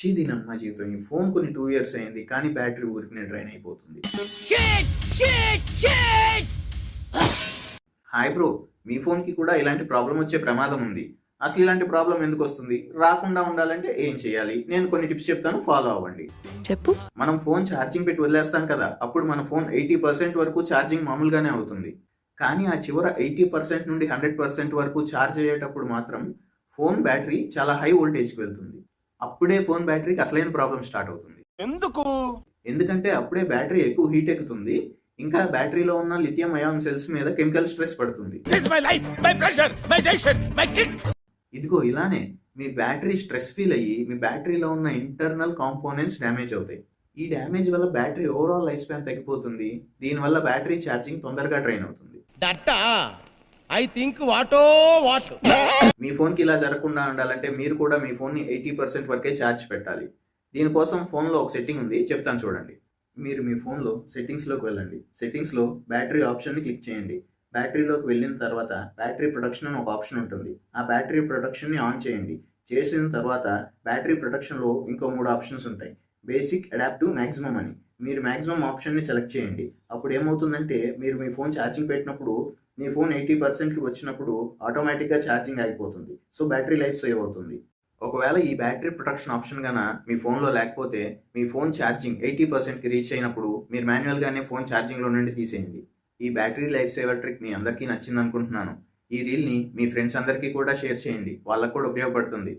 చీదినమ్మా జీవితం. ఈ ఫోన్ కొన్ని టూ ఇయర్స్ అయింది కానీ బ్యాటరీ ఊరికినే డ్రైన్ అయిపోతుంది. హాయ్ బ్రో మీ ఫోన్కి కూడా ఇలాంటి ప్రాబ్లం వచ్చే ప్రమాదం ఉంది. అసలు ఇలాంటి ప్రాబ్లం ఎందుకు వస్తుంది? రాకుండా ఉండాలంటే ఏం చేయాలి? నేను కొన్ని టిప్స్ చెప్తాను ఫాలో అవ్వండి. చెప్పు. మనం ఫోన్ ఛార్జింగ్ పెట్టి వదిలేస్తాం కదా అప్పుడు మన ఫోన్ ఎయిటీ పర్సెంట్ వరకు ఛార్జింగ్ మామూలుగానే అవుతుంది. కానీ ఆ చివర ఎయిటీ పర్సెంట్ నుండి హండ్రెడ్ పర్సెంట్ వరకు ఛార్జ్ అయ్యేటప్పుడు మాత్రం ఫోన్ బ్యాటరీ చాలా హై వోల్టేజ్కి వెళ్తుంది. అప్పుడే ఫోన్ బ్యాటరీకి అసలైన ప్రాబ్లం స్టార్ట్ అవుతుంది. ఎందుకు? ఎందుకంటే అప్పుడే బ్యాటరీ ఎక్కువ హీట్ ఎక్కుతుంది. ఇంకా బ్యాటరీలో ఉన్న లిథియం అయాన్ సెల్స్ మీద కెమికల్ స్ట్రెస్ పడుతుంది. ఇదిగో ఇలానే మీ బ్యాటరీ స్ట్రెస్ ఫీల్ అయ్యి మీ బ్యాటరీలో ఉన్న ఇంటర్నల్ కాంపోనెంట్స్ డ్యామేజ్ అవుతాయి. ఈ డ్యామేజ్ వల్ల బ్యాటరీ ఓవరాల్ లైఫ్ స్పాన్ తగ్గిపోతుంది. దీనివల్ల బ్యాటరీ ఛార్జింగ్ తొందరగా డ్రైన్ అవుతుంది. ఐ థింక్ వాటో వాట్. మీ ఫోన్కి ఇలా జరగకుండా ఉండాలంటే మీరు కూడా మీ ఫోన్ని ఎయిటీ పర్సెంట్ వరకే ఛార్జ్ పెట్టాలి. దీనికోసం ఫోన్లో ఒక సెట్టింగ్ ఉంది చెప్తాను చూడండి. మీరు మీ ఫోన్లో సెట్టింగ్స్లోకి వెళ్ళండి. సెట్టింగ్స్లో బ్యాటరీ ఆప్షన్ని క్లిక్ చేయండి. బ్యాటరీలోకి వెళ్ళిన తర్వాత బ్యాటరీ ప్రొడక్షన్ అని ఒక ఆప్షన్ ఉంటుంది. ఆ బ్యాటరీ ప్రొడక్షన్ని ఆన్ చేయండి. చేసిన తర్వాత బ్యాటరీ ప్రొడక్షన్లో ఇంకో మూడు ఆప్షన్స్ ఉంటాయి. బేసిక్ అడాప్టివ్ మ్యాక్సిమం అని. మీరు మ్యాక్సిమం ఆప్షన్ని సెలెక్ట్ చేయండి. అప్పుడు ఏమవుతుందంటే మీరు మీ ఫోన్ ఛార్జింగ్ పెట్టినప్పుడు మీ ఫోన్ ఎయిటీ పర్సెంట్కి వచ్చినప్పుడు ఆటోమేటిక్గా ఛార్జింగ్ ఆగిపోతుంది. సో బ్యాటరీ లైఫ్ సేవ్ అవుతుంది. ఒకవేళ ఈ బ్యాటరీ ప్రొటెక్షన్ ఆప్షన్ గాన మీ ఫోన్లో లేకపోతే మీ ఫోన్ ఛార్జింగ్ ఎయిటీ పర్సెంట్కి రీచ్ అయినప్పుడు మీరు మాన్యువల్గానే ఫోన్ ఛార్జింగ్లో నుండి తీసేయండి. ఈ బ్యాటరీ లైఫ్ సేవర్ ట్రిక్ మీ అందరికీ నచ్చింది అనుకుంటున్నాను ఈ రీల్ని మీ ఫ్రెండ్స్ అందరికీ కూడా షేర్ చేయండి. వాళ్ళకు కూడా ఉపయోగపడుతుంది.